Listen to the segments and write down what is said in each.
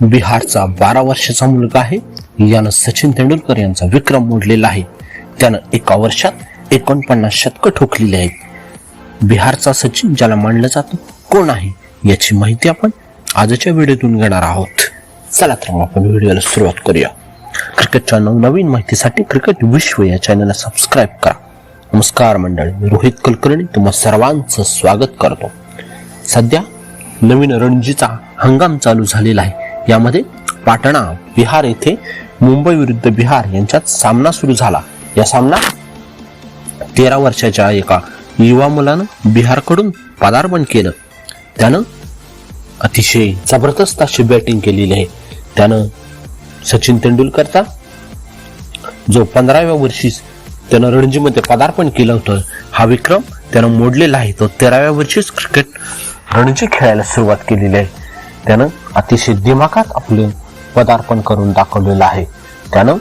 बिहारचा बारा वर्षाचा मुलगा आहे. यानं सचिन तेंडुलकर यांचा विक्रम मोडलेला आहे. त्यानं एका वर्षात एकोणपन्नास शतक ठोकलेली आहेत. बिहारचा सचिन ज्याला मानलं जातं कोण आहे याची माहिती आपण आजच्या व्हिडिओतून घेणार आहोत. चला तर मग आपण व्हिडिओला सुरुवात करूया. क्रिकेटच्या नवनवीन माहितीसाठी क्रिकेट विश्व या चॅनलला सबस्क्राईब करा. नमस्कार मंडळी मी रोहित कुलकर्णी तुम्हा सर्वांचं स्वागत करतो. सध्या नवीन रणजीचा हंगाम चालू झालेला आहे. यामध्ये पाटणा बिहार येथे मुंबई विरुद्ध बिहार यांच्यात सामना सुरू झाला. या सामना तेरा वर्षाच्या एका युवा मुलानं बिहारकडून पदार्पण केलं. त्यानं अतिशय जबरदस्त अशी बॅटिंग केलेली आहे. त्यानं सचिन तेंडुलकरचा जो पंधराव्या वर्षी त्यानं रणजीमध्ये पदार्पण केलं होतं हा विक्रम त्यानं मोडलेला आहे. तो तेराव्या वर्षीच क्रिकेट रणजी खेळायला सुरुवात केलेली आहे. त्यानं अतिशय दिमाखात आपलं पदार्पण करून दाखवलेलं आहे. त्यानं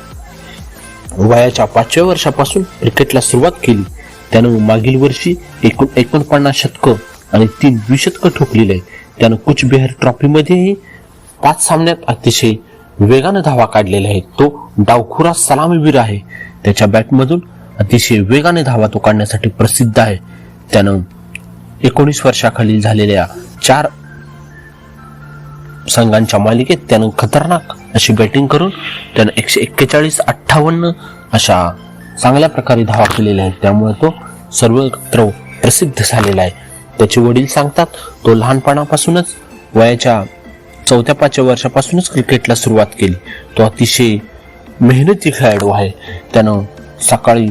वयाच्या पाचव्या वर्षापासून क्रिकेटला सुरुवात केली. त्यानं मागील वर्षी एकूण एकोणपन्नास शतकं आणि तीन द्विशतकं ठोकलेली आहे त्यानं कुचबिहार ट्रॉफीमध्येही पाच सामन्यात अतिशय वेगानं धावा काढलेला आहेत तो डावखुरा सलामीवीर आहे. त्याच्या बॅटमधून अतिशय वेगाने धावा तो काढण्यासाठी प्रसिद्ध आहे. त्यानं एकोणीस वर्षाखाली झालेल्या चार संघांच्या मालिकेत त्यानं खतरनाक अशी बॅटिंग करून त्यानं एकशे एक्केचाळीस अठ्ठावन्न अशा चांगल्या प्रकारे धावा केलेल्या आहेत. त्यामुळे तो सर्वत्र प्रसिद्ध झालेला आहे. त्याचे वडील सांगतात तो लहानपणापासूनच वयाच्या चौथ्या पाचव्या वर्षापासूनच क्रिकेटला सुरुवात केली. तो अतिशय मेहनती खेळाडू आहे. त्यानं सकाळी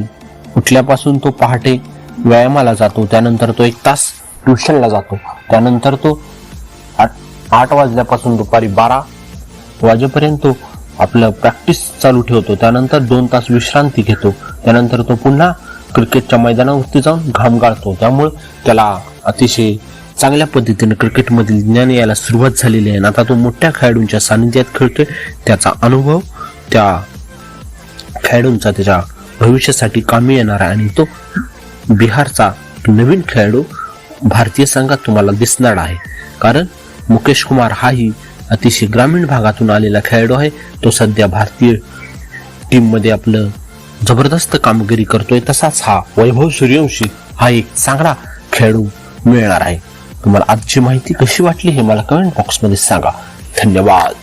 उठल्यापासून तो पहाटे व्यायामाला जातो. त्यानंतर तो एक तास ट्युशनला जातो. त्यानंतर तो आठ वाजल्यापासून दुपारी बारा वाजेपर्यंत तो आपलं प्रॅक्टिस चालू ठेवतो. त्यानंतर दोन तास विश्रांती घेतो. त्यानंतर तो पुन्हा क्रिकेटच्या मैदानावरती जाऊन घाम गाळतो. त्यामुळे त्याला अतिशय चांगल्या पद्धतीने क्रिकेटमधील ज्ञान यायला सुरुवात झालेली आहे. आता तो मोठ्या खेळाडूंच्या सानिध्यात खेळतोय. त्याचा अनुभव त्या खेळाडूंचा त्याच्या भविष्यासाठी कामी येणार आहे. आणि तो बिहारचा नवीन खेळाडू भारतीय संघात तुम्हाला दिसणार आहे. कारण मुकेश कुमार हाही अतिशय ग्रामीण भागातून आलेला खेळाडू आहे. तो सध्या भारतीय टीममध्ये आपलं जबरदस्त कामगिरी करतोय. तसाच हा वैभव सूर्यवंशी हा एक चांगला खेळाडू मिळणार आहे. तुम्हाला आजची माहिती कशी वाटली हे मला कमेंट बॉक्समध्ये सांगा. धन्यवाद.